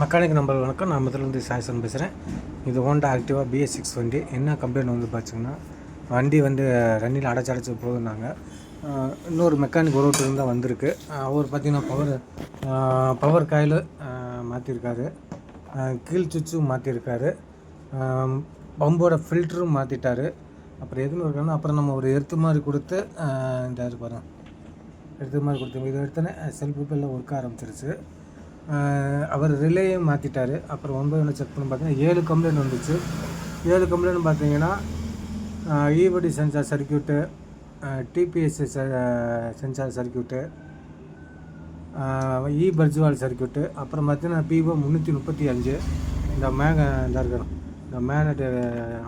Mechanic number வணக்கம். நான் முதலிருந்து சாய்சன் பேசுகிறேன் இது ஹோண்டா ஆக்டிவா பிஎஸ் சிக்ஸ் வண்டி. என்ன கம்ப்ளைண்ட் வந்து பார்த்தீங்கன்னா வண்டி வந்து ரன்னில் அடைச்சி அடைச்சி போகுதுனாங்க இன்னொரு மெக்கானிக் ஒருவர்கிட்ட தான் வந்திருக்கு. அவர் பார்த்தீங்கன்னா பவர் பவர் காயில் மாற்றிருக்காரு கீழ் சுவிட்சும் மாற்றிருக்காரு பம்போட ஃபில்டரும் மாற்றிட்டாரு அப்புறம் எதுவும் இருக்காங்கன்னா அப்புறம் நம்ம ஒரு எடுத்து மாதிரி கொடுத்து இந்த இருக்கு பாருங்க. எடுத்து மாதிரி கொடுத்தோம் இதை எடுத்தோன்னே செல்ஃப் எல்லாம் ஒர்க் ஆரம்பிச்சிருச்சு. அவர் ரிலேயும் மாற்றிட்டார் அப்புறம் ஒன்பது செக் பண்ணி பார்த்தீங்கன்னா ஏழு கம்ப்ளைண்ட் வந்துச்சு. ஏழு கம்ப்ளைண்ட் பார்த்தீங்கன்னா ஈபடி sensor circuit DPS sensor circuit இ பர்ஜுவால் சர்க்கியூட்டு அப்புறம் பார்த்தீங்கன்னா பிஓ முந்நூற்றி முப்பத்தி அஞ்சு. இந்த மேக இந்த இருக்கிறோம் இந்த மேனட்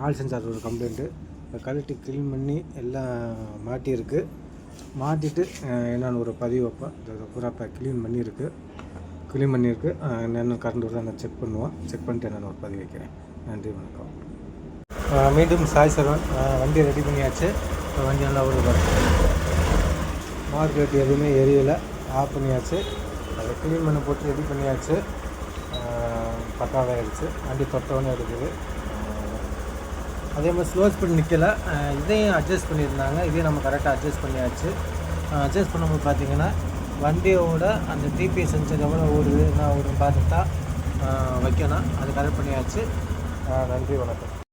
ஆல் சென்சார் ஒரு கம்ப்ளைண்ட்டு இந்த கழட்டி க்ளீன் பண்ணி எல்லாம் மாட்டியிருக்கு. மாட்டிட்டு என்னென்னு ஒரு பதிவு வைப்பேன் இந்த பூரா இப்போ க்ளீன் பண்ணியிருக்கு. க்ளீன் பண்ணியிருக்கு. என்னென்ன கரண்ட் வருது நான் செக் பண்ணுவோம் செக் பண்ணிட்டு என்னென்ன ஒரு பதிவு வைக்கிறேன். நன்றி வணக்கம். மீண்டும் சாய் சரவன் வண்டி ரெடி பண்ணியாச்சு. இப்போ வண்டி நல்லா ஒரு மார்க்கெட் எதுவுமே எரியலை. ஆஃப் பண்ணியாச்சு. அதை க்ளீன் பண்ணி போட்டு ரெடி பண்ணியாச்சு. பக்காவாக வண்டி தொட்டவொன்னே இருக்குது அதே மாதிரி ஸ்லோ ஸ்பீட் நிற்கலை இதையும் அட்ஜஸ்ட் பண்ணியிருந்தாங்க. இதையும் நம்ம கரெக்டாக அட்ஜஸ்ட் பண்ணியாச்சு. அட்ஜஸ்ட் பண்ணும்போது பார்த்தீங்கன்னா வண்டியோட அந்த டிபி சென்சர் எவ்வளோ ஓடுது என்ன ஓடுன்னு பார்த்துட்டா வைக்கணும். அது கரெக்ட் பண்ணியாச்சு. நன்றி வணக்கம்.